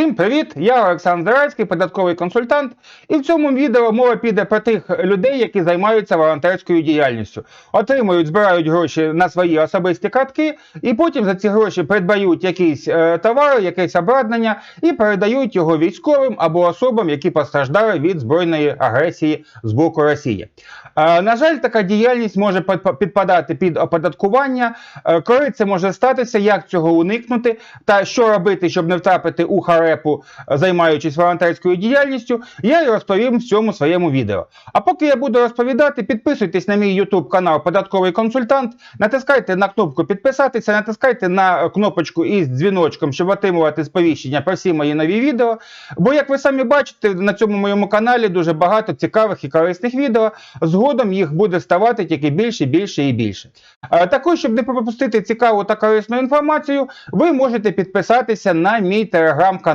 Всім привіт! Я Олександр Зарайський, податковий консультант. І в цьому відео мова піде про тих людей, які займаються волонтерською діяльністю, отримують, збирають гроші на свої особисті картки, і потім за ці гроші придбають якісь е, товари, якесь обладнання і передають його військовим або особам, які постраждали від збройної агресії з боку Росії. Е, на жаль, така діяльність може підпадати під оподаткування. Е, коли це може статися, як цього уникнути, та що робити, щоб не втрапити у харепу, е, займаючись волонтерською діяльністю, я і розповім в цьому своєму відео. А поки я буду розповідати, підписуйтесь на мій YouTube канал Податковий консультант, натискайте на кнопку підписатися, натискайте на кнопочку із дзвіночком, щоб отримувати сповіщення про всі мої нові відео. Бо, як ви самі бачите, на цьому моєму каналі дуже багато цікавих і корисних відео. Згодом їх буде ставати тільки більше, більше і більше. Також, щоб не пропустити цікаву та корисну інформацію, ви можете підписатися на мій телеграм-канал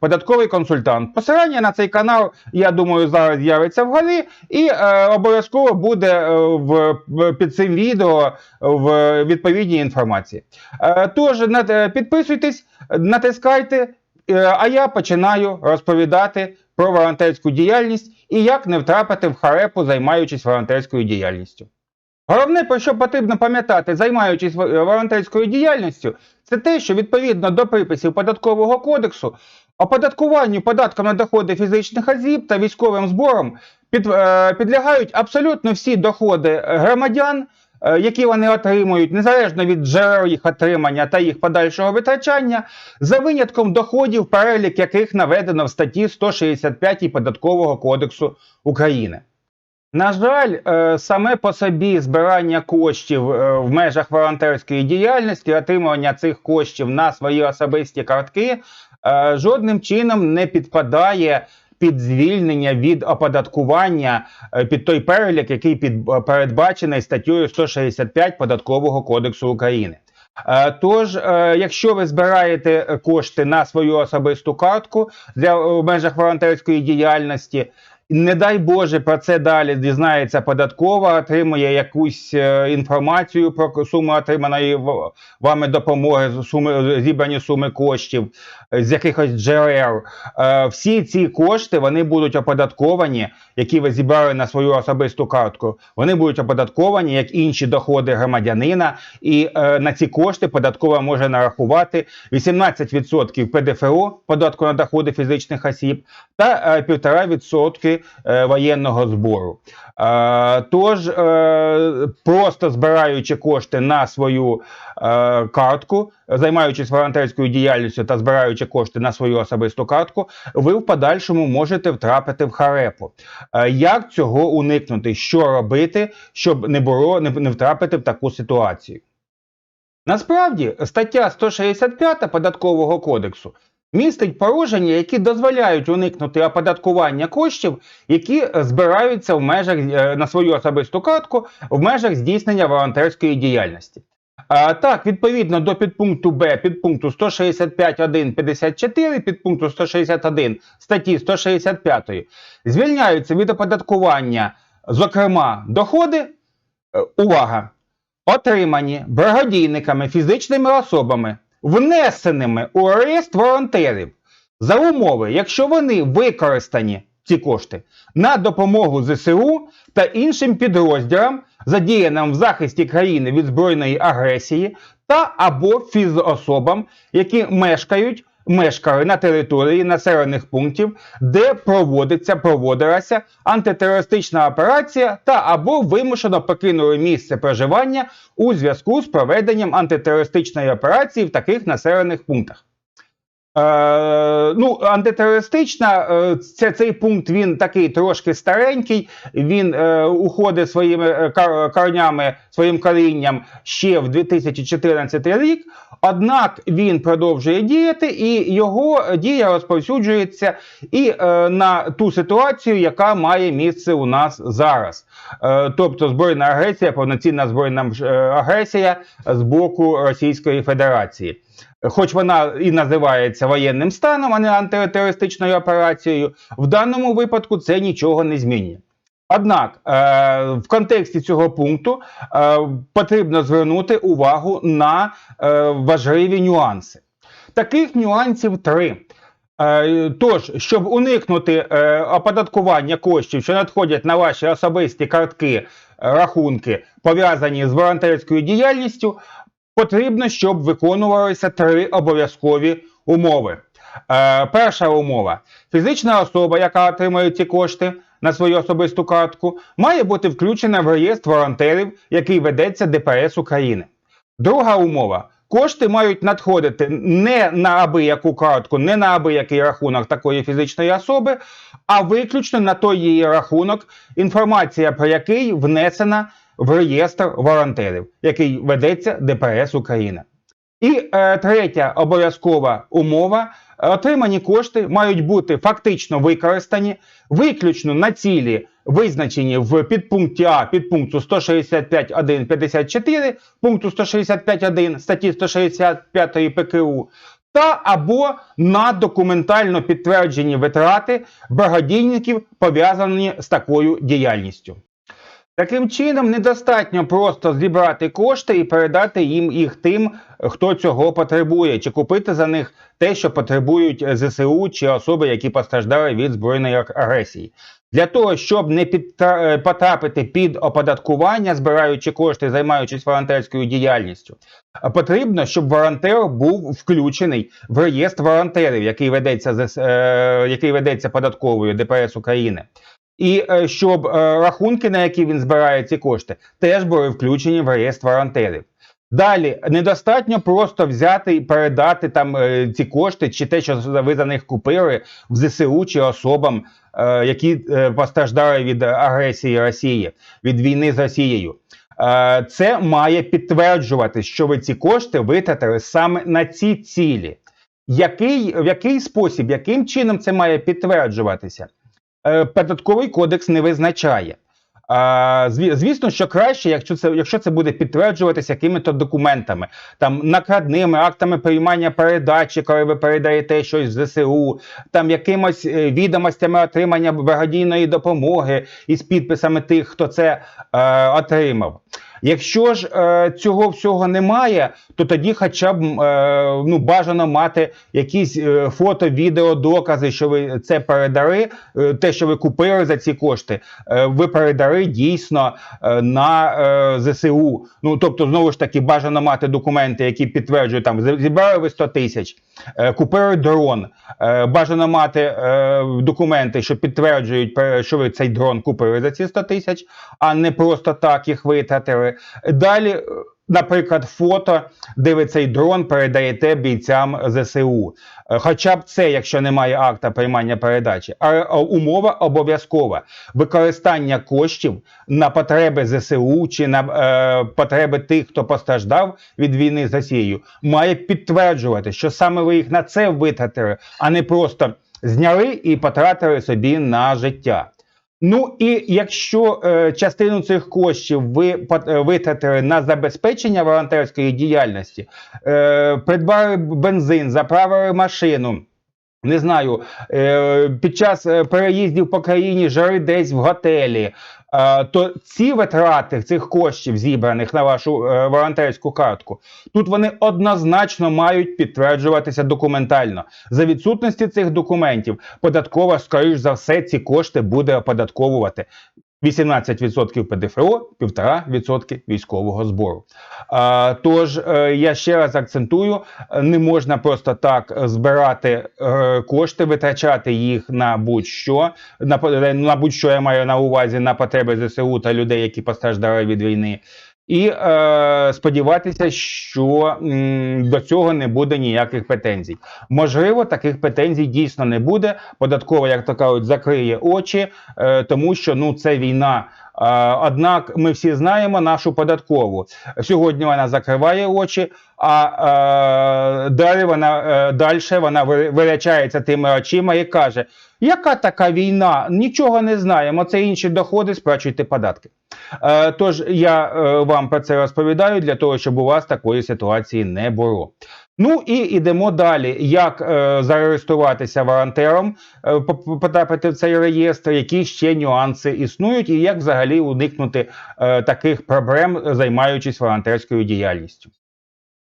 Податковий консультант. Посилання на цей канал, я думаю, зараз з'явиться вгорі, і е, обов'язково буде е, в, під цим відео в відповідній інформації. Е, тож е, підписуйтесь, натискайте, е, а я починаю розповідати про волонтерську діяльність і як не втрапити в харепу, займаючись волонтерською діяльністю. Головне, про що потрібно пам'ятати, займаючись волонтерською діяльністю, це те, що відповідно до приписів податкового кодексу, оподаткуванню податком на доходи фізичних осіб та військовим збором під, е, підлягають абсолютно всі доходи громадян, е, які вони отримують, незалежно від джерел їх отримання та їх подальшого витрачання, за винятком доходів, перелік яких наведено в статті 165 Податкового кодексу України. На жаль, е, саме по собі збирання коштів е, в межах волонтерської діяльності, отримування цих коштів на свої особисті картки е, жодним чином не підпадає під звільнення від оподаткування під той перелік, який під, передбачений статтею 165 Податкового кодексу України. Тож, якщо ви збираєте кошти на свою особисту картку для в межах волонтерської діяльності, не дай Боже про це далі дізнається податкова, отримує якусь е, інформацію про суму отриманої вами допомоги, суми зібрані суми коштів з якихось джерел. Е, Всі ці кошти вони будуть оподатковані, які ви зібрали на свою особисту картку. Вони будуть оподатковані як інші доходи громадянина, і е, на ці кошти податкова може нарахувати 18% ПДФО податку на доходи фізичних осіб та е, 1,5% е, воєнного збору. Тож, просто збираючи кошти на свою картку, займаючись волонтерською діяльністю та збираючи кошти на свою особисту картку, ви в подальшому можете втрапити в харепу. Е, Як цього уникнути? Що робити, щоб не було не, не втрапити в таку ситуацію? Насправді, стаття 165 податкового кодексу містить положення, які дозволяють уникнути оподаткування коштів, які збираються в межах е, на свою особисту картку в межах здійснення волонтерської діяльності. Так, відповідно до підпункту Б, підпункту 165.1.54, підпункту 161 статті 165 звільняються від оподаткування, зокрема, доходи, е, увага, отримані благодійниками фізичними особами, внесеними у реєстр волонтерів. За умови, якщо вони використані ці кошти на допомогу ЗСУ та іншим підрозділам, задіяним в захисті країни від збройної агресії, та або фізособам, які мешкають. Мешкали на території населених пунктів, де проводиться проводилася антитерористична операція, та або вимушено покинули місце проживання у зв'язку з проведенням антитерористичної операції в таких населених пунктах. Е, ну, антитерористична, е, це, цей пункт він такий трошки старенький, він е, уходить своїми е, корнями, своїм корінням ще в 2014 рік, однак він продовжує діяти, і його дія розповсюджується і е, на ту ситуацію, яка має місце у нас зараз. Е, тобто збройна агресія, повноцінна збройна агресія з боку Російської Федерації. Хоч вона і називається воєнним станом, а не антитерористичною операцією, в даному випадку це нічого не змінює. Однак е, в контексті цього пункту е, потрібно звернути увагу на е, важливі нюанси. Таких нюансів три. Тож, щоб уникнути оподаткування коштів, що надходять на ваші особисті картки, рахунки, пов'язані з волонтерською діяльністю, потрібно, щоб виконувалися три обов'язкові умови. Е, Перша умова: фізична особа, яка отримує ці кошти на свою особисту картку, має бути включена в реєстр волонтерів, який ведеться ДПС України. Друга умова. Кошти мають надходити не на аби-яку картку, не на аби-який рахунок такої фізичної особи, а виключно на той її рахунок, інформація про який внесена в реєстр волонтерів, який ведеться ДПС України. І е, третя обов'язкова умова: отримані кошти мають бути фактично використані виключно на цілі, визначені в підпункті А підпункту 165.1.54, пункту 165.1 статті 165 ПКУ, та або на документально підтверджені витрати благодійників, пов'язані з такою діяльністю. Таким чином, недостатньо просто зібрати кошти і передати їм їх тим, хто цього потребує, чи купити за них те, що потребують ЗСУ чи особи, які постраждали від збройної агресії. Для того, щоб не потрапити під оподаткування, збираючи кошти, займаючись волонтерською діяльністю, потрібно, щоб волонтер був включений в реєстр волонтерів, який ведеться е, який ведеться податковою ДПС України. І е, щоб е, рахунки, на які він збирає ці кошти, теж були включені в реєстр волонтерів. Далі недостатньо просто взяти і передати там е, ці кошти, чи те, що ви за них купили в ЗСУ чи особам, які постраждали від агресії Росії, від війни з Росією. Це має підтверджувати, що ви ці кошти витратили саме на ці цілі. Який, в який спосіб, яким чином це має підтверджуватися? Е, Податковий кодекс не визначає. Звісно, що краще, якщо це, якщо це буде підтверджуватися якими-то документами, там накладними актами приймання передачі, коли ви передаєте щось в ЗСУ, там якимось е, відомостями отримання благодійної допомоги із підписами тих, хто це е, отримав. Якщо ж е, цього всього немає, то тоді хоча б е, ну, бажано мати якісь е, фото, відео, докази, що ви це передали, е, те, що ви купили за ці кошти, е, ви передали дійсно е, на е, ЗСУ. Ну тобто, знову ж таки, бажано мати документи, які підтверджують там зібрали ви 100 тисяч, е, купили дрон. Е, бажано мати е, документи, що підтверджують, що ви цей дрон купили за ці 100 тисяч, а не просто так їх витратили. Далі, е, наприклад, фото, де цей дрон передаєте бійцям ЗСУ. Е, Хоча б це, якщо немає акта приймання передачі, а е, умова обов'язкова використання коштів на потреби ЗСУ чи на е, потреби тих, хто постраждав від війни з Росією, має підтверджувати, що саме ви їх на це витратили, а не просто зняли і потратили собі на життя. Ну і якщо е, частину цих коштів ви е, витратили на забезпечення волонтерської діяльності, е, придбали бензин, заправили машину. Не знаю, е, під час е, переїздів по країні жили десь в готелі, то ці витрати цих коштів, зібраних на вашу е, волонтерську картку, тут вони однозначно мають підтверджуватися документально. За відсутності цих документів, податкова, скоріш за все, ці кошти буде оподатковувати. 18% ПДФО, 1,5% військового збору. Тож е, я ще раз акцентую: не можна просто так збирати е, кошти, витрачати їх на будь-що. На, на будь-що я маю на увазі на потреби ЗСУ та людей, які постраждали від війни. І е, сподіватися, що м, до цього не буде ніяких претензій. Можливо, таких претензій дійсно не буде. Податкова, як то кажуть, закриє очі, е, тому що ну це війна. Е, однак ми всі знаємо нашу податкову. Сьогодні вона закриває очі, а е, далі вона е, далі вона ви- вирячається тими очима і каже: яка така війна? Нічого не знаємо. Це інші доходи, сплачуйте податки. Е, Тож я е, вам про це розповідаю для того, щоб у вас такої ситуації не було. Ну і йдемо далі. Як е, зареєструватися волонтером, е, по- потрапити в цей реєстр, які ще нюанси існують, і як взагалі уникнути е, таких проблем, займаючись волонтерською діяльністю.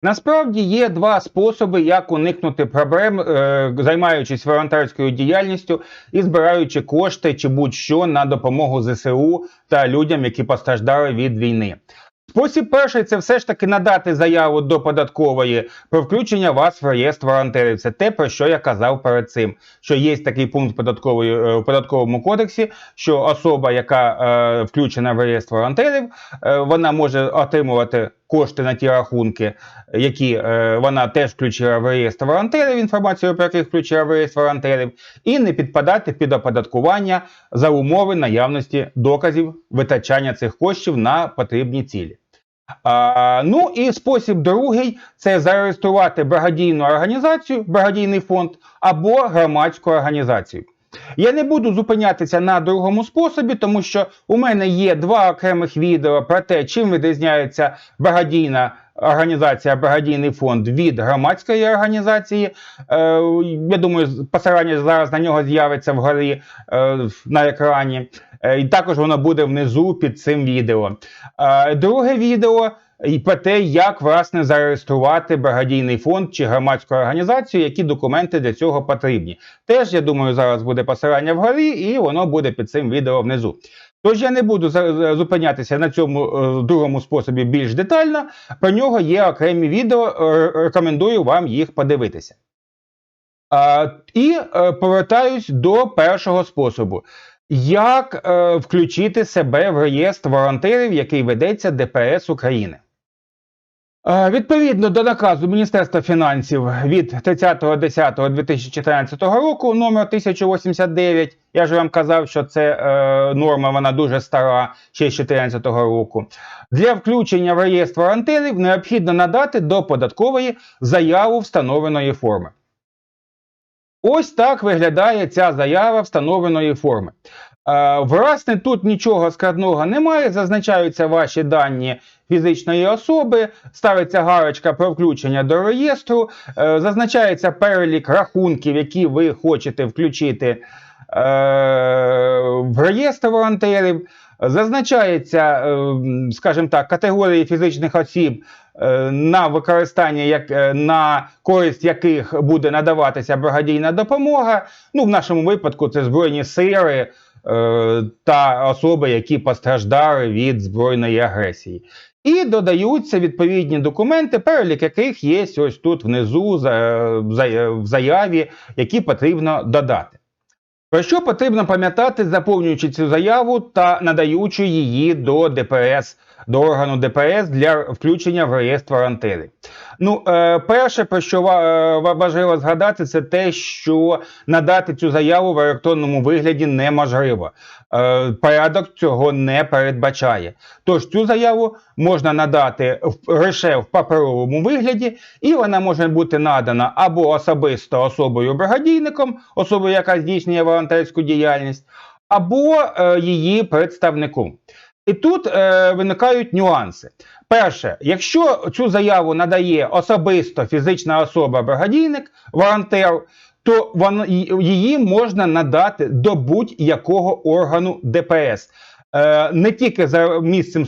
Насправді є два способи, як уникнути проблем, е, займаючись волонтерською діяльністю і збираючи кошти чи будь-що на допомогу ЗСУ та людям, які постраждали від війни. Спосіб перший це все ж таки надати заяву до податкової про включення вас в реєстр волонтерів. Це те, про що я казав перед цим. Що є такий пункт податкової е, у податковому кодексі, що особа, яка е, включена в реєстр волонтерів, е, вона може отримувати кошти на ті рахунки, які е, вона теж включила в реєстр волонтерів, інформацію про яких включила в реєстр волонтерів, і не підпадати під оподаткування за умови наявності доказів витрачання цих коштів на потрібні цілі. А, ну і спосіб другий це зареєструвати благодійну організацію, благодійний фонд або громадську організацію. Я не буду зупинятися на другому способі, тому що у мене є два окремих відео про те, чим відрізняється благодійна організація, благодійний фонд від громадської організації. Е, я думаю, посилання зараз на нього з'явиться вгорі е, на екрані. Е, і також воно буде внизу під цим відео. Е, друге відео. І про те, як власне зареєструвати благодійний фонд чи громадську організацію, які документи для цього потрібні. Теж я думаю, зараз буде посилання вгорі, і воно буде під цим відео внизу. Тож я не буду зупинятися на цьому е, другому способі більш детально. Про нього є окремі відео, е, рекомендую вам їх подивитися. А, і е, повертаюсь до першого способу. Як е, включити себе в реєстр волонтерів, який ведеться ДПС України? Е, Відповідно до наказу Міністерства фінансів від 30.10.2014 року номер 1089, я ж вам казав, що це е, норма, вона дуже стара, ще з 2014 року. Для включення в реєстр волонтерів необхідно надати до податкової заяву встановленої форми. Ось так виглядає ця заява встановленої форми. Е, Власне, тут нічого складного немає. Зазначаються ваші дані фізичної особи, ставиться галочка про включення до реєстру, е, зазначається перелік рахунків, які ви хочете включити е, в реєстр волонтерів. Зазначається, е, скажімо так, категорії фізичних осіб, на використання як на користь яких буде надаватися благодійна допомога. Ну, в нашому випадку це збройні сили та особи, які постраждали від збройної агресії. І додаються відповідні документи, перелік яких є ось тут внизу в заяві, які потрібно додати. Про що потрібно пам'ятати, заповнюючи цю заяву та надаючи її до ДПС, до органу ДПС для включення в реєстр волонтерів. Ну, е, перше, про що е, важливо згадати, це те, що надати цю заяву в електронному вигляді неможливо. Е, порядок цього не передбачає. Тож цю заяву можна надати лише в паперовому вигляді, і вона може бути надана або особисто особою-бригадійником, особою, яка здійснює волонтерську діяльність, або е, її представником. І тут е, виникають нюанси. Перше, якщо цю заяву надає особисто фізична особа бригадійник, волонтер, то вон, її можна надати до будь-якого органу ДПС. Е, Не тільки за місцем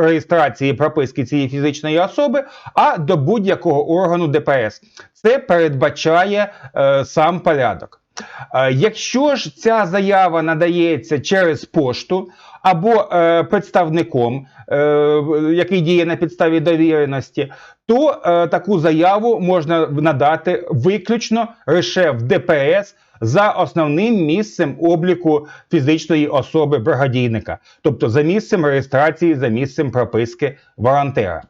реєстрації прописки цієї фізичної особи, а до будь-якого органу ДПС. Це передбачає е, сам порядок. Е, Якщо ж ця заява надається через пошту або е, представником, е, який діє на підставі довіреності, то е, таку заяву можна надати виключно лише в ДПС за основним місцем обліку фізичної особи бригадійника, тобто за місцем реєстрації, за місцем прописки волонтера.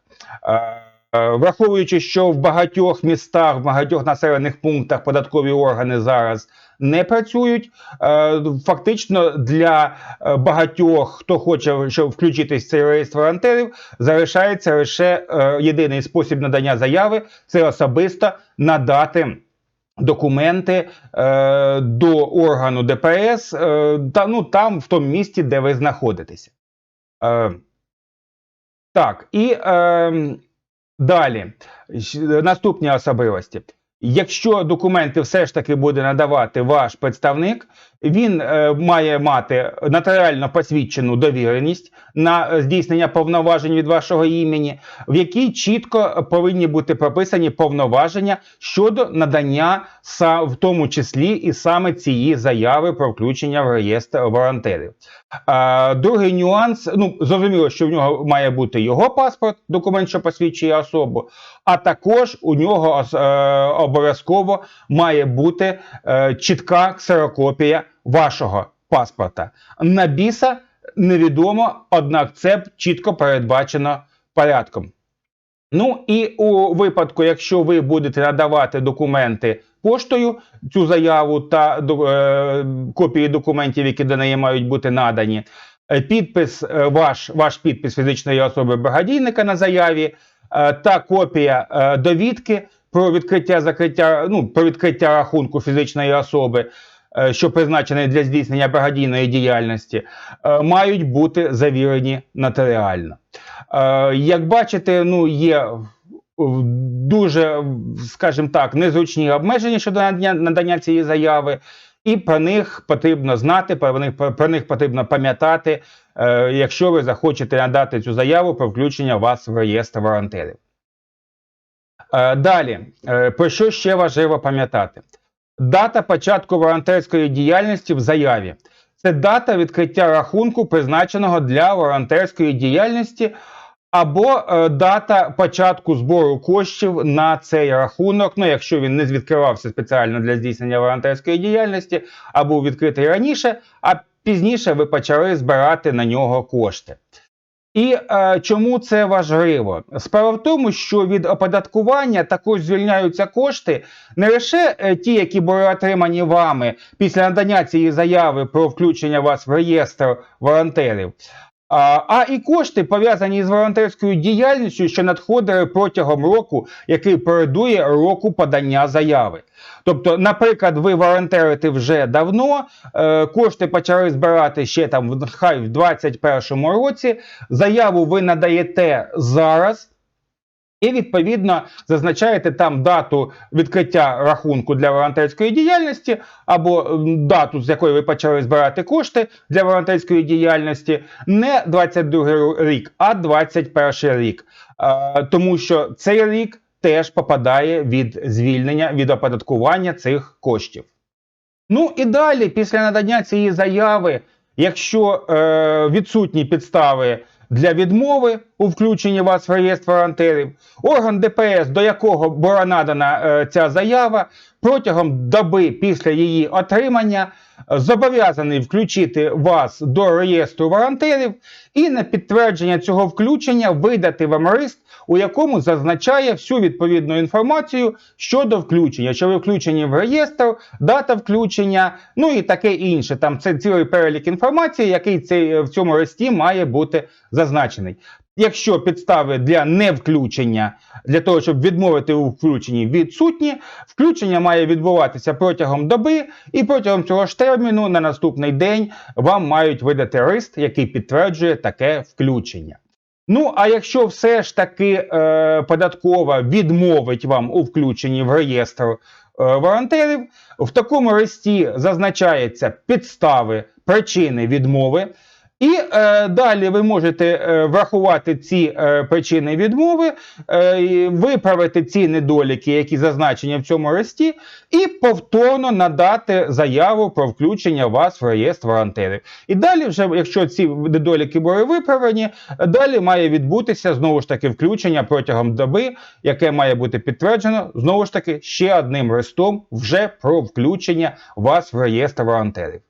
Е, Враховуючи, що в багатьох містах, в багатьох населених пунктах податкові органи зараз не працюють, е, фактично для е, багатьох, хто хоче щоб включитись в цей реєстр волонтерів, залишається лише єдиний спосіб надання заяви це особисто надати. Документи е, до органу ДПС е, та ну там в тому місті, де ви знаходитеся. Е, так, і е, далі наступні особливості. Якщо документи все ж таки буде надавати ваш представник, Він е, має мати нотаріально посвідчену довіреність на е, здійснення повноважень від вашого імені, в якій чітко повинні бути прописані повноваження щодо надання в тому числі і саме цієї заяви про включення в реєстр волонтерів. А, другий нюанс: ну зрозуміло, що в нього має бути його паспорт, документ, що посвідчує особу, а також у нього е, обов'язково має бути е, чітка ксерокопія вашого паспорта. На біса невідомо, однак це чітко передбачено порядком. Ну і у випадку, якщо ви будете надавати документи поштою, цю заяву та е, копії документів, які до неї мають бути надані, е, підпис, е, ваш, ваш підпис фізичної особи благодійника на заяві е, та копія е, довідки про відкриття закриття, ну, про відкриття рахунку фізичної особи, що призначений для здійснення благодійної діяльності, е, мають бути завірені нотаріально. Е, Як бачите, ну є дуже, скажімо так, незручні обмеження щодо надання, надання цієї заяви, і про них потрібно знати, про них, про них потрібно пам'ятати, е, якщо ви захочете надати цю заяву про включення вас в реєстр волонтерів. Е, Далі, е, про що ще важливо пам'ятати? Дата початку волонтерської діяльності в заяві. Це дата відкриття рахунку, призначеного для волонтерської діяльності, або е, дата початку збору коштів на цей рахунок. Ну, якщо він не відкривався спеціально для здійснення волонтерської діяльності, або відкритий раніше, а пізніше ви почали збирати на нього кошти. І е, чому це важливо? Справа в тому, що від оподаткування також звільняються кошти не лише е, ті, які були отримані вами після надання цієї заяви про включення вас в реєстр волонтерів, а, і кошти пов'язані з волонтерською діяльністю, що надходили протягом року, який передує року подання заяви. Тобто, наприклад, ви волонтерите вже давно, е, кошти почали збирати ще там хай в 2021 році. Заяву ви надаєте зараз. І відповідно зазначаєте там дату відкриття рахунку для волонтерської діяльності, або дату, з якої ви почали збирати кошти для волонтерської діяльності, не 22 рік, а 21 рік. Тому що цей рік теж попадає від звільнення від оподаткування цих коштів. Ну і далі, після надання цієї заяви, якщо е, відсутні підстави для відмови у включенні вас в реєстр волонтерів, орган ДПС, до якого була надана е, ця заява, протягом доби після її отримання е, зобов'язаний включити вас до реєстру волонтерів і на підтвердження цього включення видати вам лист, у якому зазначає всю відповідну інформацію щодо включення, що ви включені в реєстр, дата включення, ну і таке інше. Там це цілий перелік інформації, який цей, в цьому листі має бути зазначений. Якщо підстави для невключення, для того, щоб відмовити у включенні відсутні, включення має відбуватися протягом доби, і протягом цього ж терміну на наступний день вам мають видати лист, який підтверджує таке включення. Ну, а якщо все ж таки е, податкова відмовить вам у включенні в реєстр е, волонтерів, в такому листі зазначаються підстави, причини відмови. І е, далі ви можете е, врахувати ці е, причини відмови, е, виправити ці недоліки, які зазначені в цьому листі, і повторно надати заяву про включення вас в реєстр волонтерів. І далі, вже, якщо ці недоліки були виправлені, далі має відбутися знову ж таки включення протягом доби, яке має бути підтверджено знову ж таки ще одним листом вже про включення вас в реєстр волонтерів.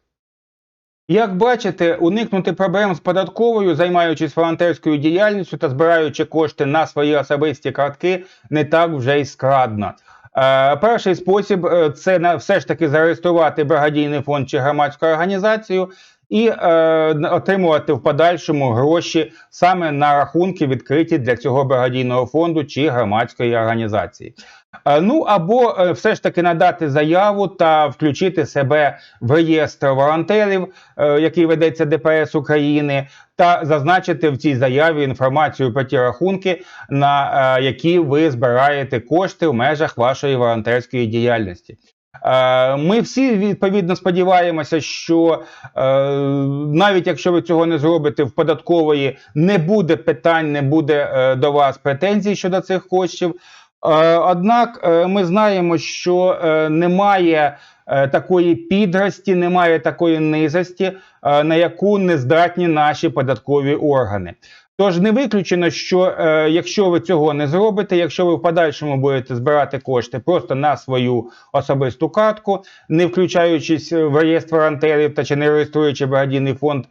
Як бачите, уникнути проблем з податковою, займаючись волонтерською діяльністю та збираючи кошти на свої особисті картки, не так вже й складно. Е, перший спосіб е, це все ж таки зареєструвати благодійний фонд чи громадську організацію і е, отримувати в подальшому гроші саме на рахунки, відкриті для цього благодійного фонду чи громадської організації. Е, Ну або е, все ж таки надати заяву та включити себе в реєстр волонтерів, е, який ведеться ДПС України, та зазначити в цій заяві інформацію про ті рахунки, на які ви збираєте кошти в межах вашої волонтерської діяльності. Ми всі відповідно сподіваємося, що навіть якщо ви цього не зробите, в податкової не буде питань, не буде до вас претензій щодо цих коштів. Е, Однак е, ми знаємо, що е, немає такої підрості, немає такої низості, на яку не здатні наші податкові органи. Тож не виключено, що е, якщо ви цього не зробите, якщо ви в подальшому будете збирати кошти просто на свою особисту картку, не включаючись в реєстр волонтерів та чи не реєструючи благодійний фонд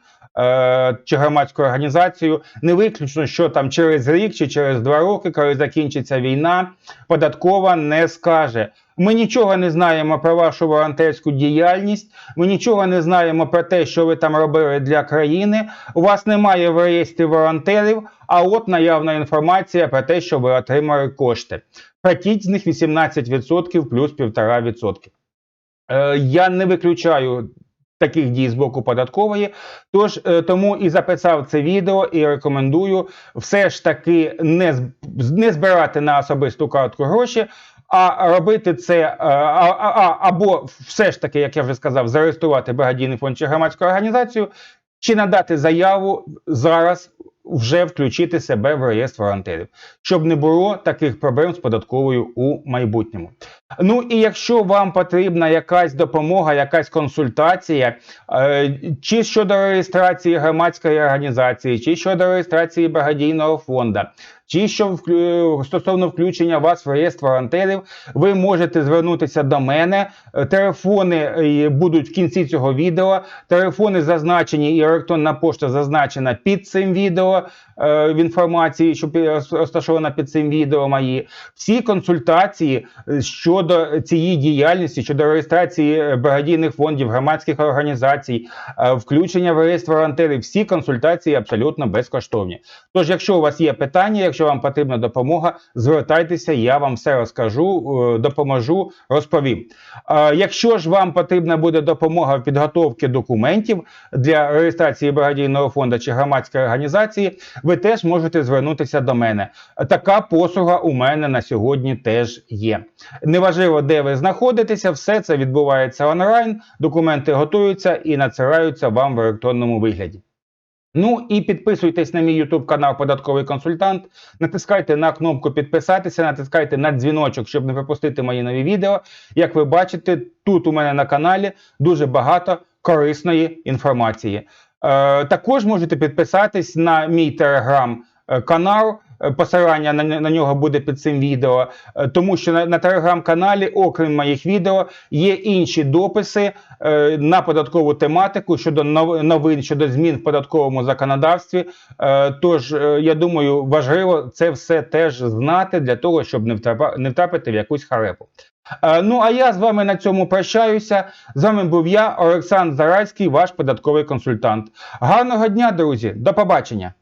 чи громадську організацію, не виключно, що там через рік чи через два роки, коли закінчиться війна, податкова не скаже. Ми нічого не знаємо про вашу волонтерську діяльність. Ми нічого не знаємо про те, що ви там робили для країни. У вас немає в реєстрі волонтерів, а от наявна інформація про те, що ви отримали кошти. Платіть з них 18% плюс 1,5%. Е, я не виключаю таких дій з боку податкової. Тож е, тому і записав це відео і рекомендую все ж таки не, не збирати на особисту картку гроші. А робити це е, а, а, або все ж таки, як я вже сказав, зареєструвати благодійний фонд чи громадську організацію, чи надати заяву зараз вже включити себе в реєстр волонтерів, щоб не було таких проблем з податковою у майбутньому. Ну і якщо вам потрібна якась допомога, якась консультація, е, чи щодо реєстрації громадської організації, чи щодо реєстрації благодійного фонду, чи що стосовно включення вас в реєстр волонтерів, ви можете звернутися до мене. Е, Телефони е, будуть в кінці цього відео. Телефони зазначені і електронна пошта зазначена під цим відео е, в інформації, що розташована під цим відео мої. Всі консультації щодо цієї діяльності, щодо реєстрації благодійних фондів, громадських організацій, включення в реєстр волонтерів, всі консультації абсолютно безкоштовні. Тож, якщо у вас є питання, якщо вам потрібна допомога, звертайтеся, я вам все розкажу, е, допоможу, розповім. Якщо ж вам потрібна буде допомога в підготовці документів для реєстрації благодійного фонду чи громадської організації, ви теж можете звернутися до мене. Така послуга у мене на сьогодні теж є. Неважливо, де ви знаходитеся, все це відбувається онлайн, документи готуються і надсилаються вам в електронному вигляді. Ну і підписуйтесь на мій YouTube канал Податковий консультант. Натискайте на кнопку підписатися, натискайте на дзвіночок, щоб не пропустити мої нові відео. Як ви бачите, тут у мене на каналі дуже багато корисної інформації. Е, також можете підписатись на мій телеграм-канал. Е, Посилання на, на нього буде під цим відео, е, тому що на, на телеграм-каналі, окрім моїх відео, є інші дописи е, на податкову тематику щодо новин, щодо змін в податковому законодавстві. Е, тож, е, я думаю, важливо це все теж знати для того, щоб не, втрапа- не втрапити в якусь харепу. Е, ну а я з вами на цьому прощаюся. З вами був я, Олександр Зарайський, ваш податковий консультант. Гарного дня, друзі, до побачення!